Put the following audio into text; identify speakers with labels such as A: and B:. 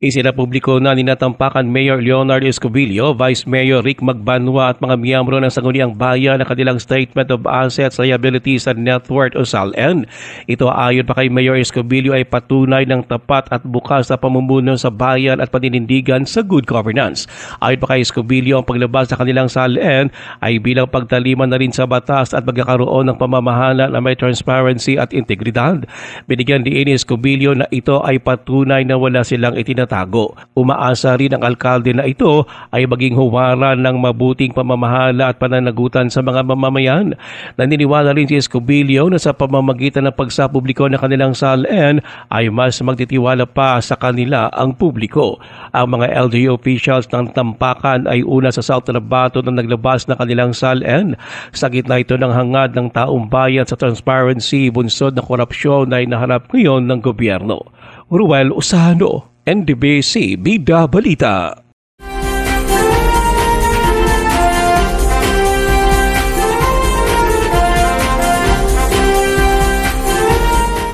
A: Isinapubliko na ninatampakan Mayor Leonard Escobilio, Vice Mayor Rick Magbanwa at mga miyembro ng Sangguniang Bayan na kanilang Statement of Assets, Liabilities and Net Worth o SALN. Ito ayon pa kay Mayor Escobilio ay patunay ng tapat at bukas na pamumuno sa bayan at paninindigan sa good governance. Ayon pa kay Escobilio, ang paglabas sa kanilang SALN ay bilang pagtaliman na rin sa batas at pagkakaroon ng pamamahala na may transparency at integridad. Binigyan din ni Escobilio na ito ay patunay na wala silang itinatago. Umaasa rin ang alkalde na ito ay maging huwaran ng mabuting pamamahala at pananagutan sa mga mamamayan. Naniniwala rin si Escobilio na sa pamamagitan ng pagsapubliko ng kanilang SALN ay mas magtitiwala pa sa kanila ang publiko. Ang mga LGU officials ng Tampakan ay una sa South Cotabato na naglabas ng kanilang SALN. Sa gitna ito ng hangad ng taong bayan sa transparency, bunsod na korupsyon na inaharap ngayon ng gobyerno. Ruel Usano, NDBC Bida Balita.